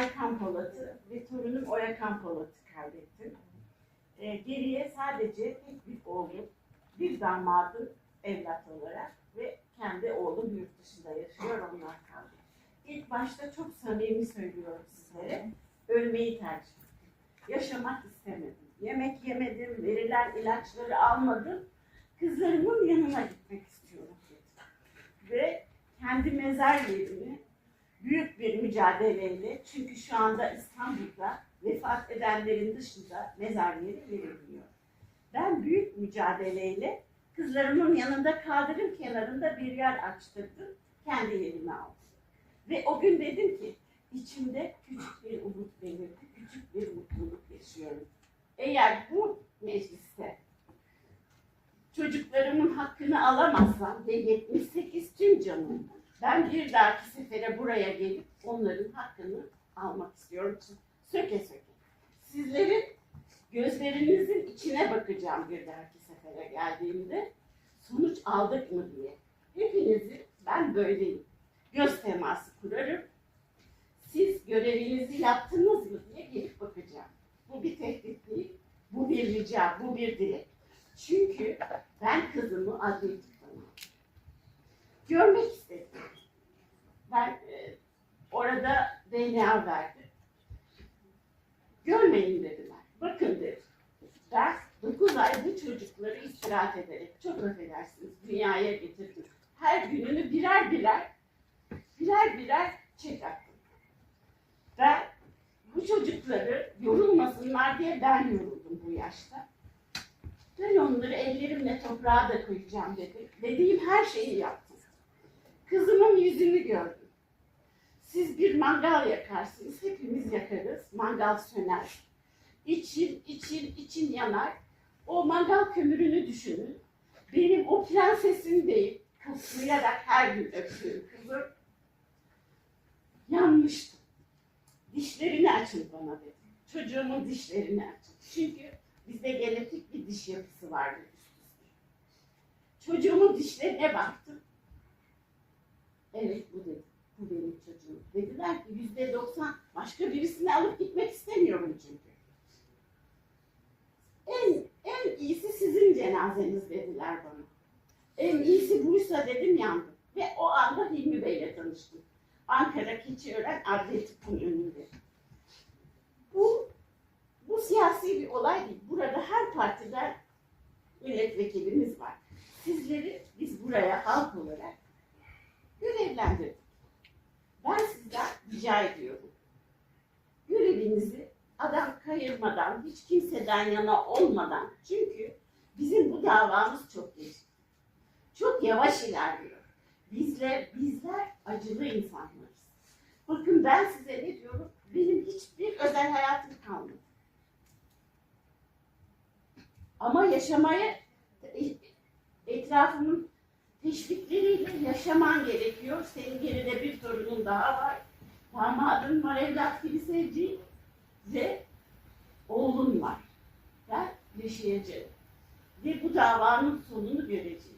Aykan Polat'ı ve torunum Oyakan Polat'ı kaybettim. Ee, geriye sadece tek bir oğlum, bir damadım evlat olarak ve kendi oğlum yurt dışında yaşıyor, onlar kaldı. İlk başta çok samimi söylüyorum sizlere, ölmeyi tercih ettim. Yaşamak istemedim. Yemek yemedim, verilen ilaçları almadım. Kızlarımın yanına gitmek istiyorum dedim. Ve kendi mezar yerimi büyük bir mücadeleyle çünkü şu anda İstanbul'da vefat edenlerin dışında mezar yeri verilmiyor. Ben büyük mücadeleyle kızlarımın yanında kaldırım kenarında bir yer açtırdım. Kendi yerime aldım. Ve o gün dedim ki içimde küçük bir umut belirdi, küçük bir mutluluk yaşıyorum. Eğer bu mecliste çocuklarımın hakkını alamazsam ve 78 tüm canım ben bir dahaki sefere buraya gelip onların hakkını almak istiyorum. Söke söke. Sizlerin gözlerinizin içine bakacağım bir dahaki sefere geldiğimde. Sonuç aldık mı diye. Hepinizi ben böyleyim. Göz teması kurarım. Siz görevinizi yaptınız mı diye gelip bakacağım. Bu bir tehdit değil. Bu bir rica, bu bir dilek. Çünkü ben kızımı adli tıklamam. Görmek istedim. Ben e, orada DNA verdim. Görmeyin dediler. Bakın dedim. Ben 9 ay bu çocukları istirahat ederek, çok affedersiniz, dünyaya getirdim. Her gününü birer birer, birer birer çek attım. Ben bu çocukları yorulmasınlar diye ben yoruldum bu yaşta. Ben onları ellerimle toprağa da koyacağım dedim. Dediğim her şeyi yaptım. Yüzünü gördüm. Siz bir mangal yakarsınız, hepimiz yakarız. Mangal söner. İçin, için, için yanar. O mangal kömürünü düşünün. Benim o prensesim değil, kıslayarak her gün öptüğüm kızım yanmıştı. Dişlerini açın bana dedi. Çocuğumun dişlerini açın. Çünkü bizde genetik bir diş yapısı vardı. Çocuğumun dişlerine baktım. Evet bu dedi. Bu benim çocuğum. Dediler ki yüzde doksan başka birisini alıp gitmek istemiyorum çünkü. En, en iyisi sizin cenazeniz dediler bana. En iyisi buysa dedim yandım. Ve o anda Hilmi Bey'le tanıştım. Ankara Keçiören Adliye Tıbbı'nın önünde. Bu, bu siyasi bir olay değil. Burada her partiden milletvekilimiz var. Sizleri biz buraya halk olarak görevlendirdik. Ben sizden rica ediyorum. Görevinizi adam kayırmadan, hiç kimseden yana olmadan, çünkü bizim bu davamız çok geç. Çok yavaş ilerliyor. Bizler, bizler acılı insanlarız. Bakın ben size ne diyorum? Benim hiçbir özel hayatım kalmadı. Ama yaşamaya etrafımın teşvikleriyle yaşaman gerekiyor. Senin geride bir torunun daha var. Damadın var, evlat sevdiğin ve oğlun var. Ben yaşayacağım. Ve bu davanın sonunu göreceğim.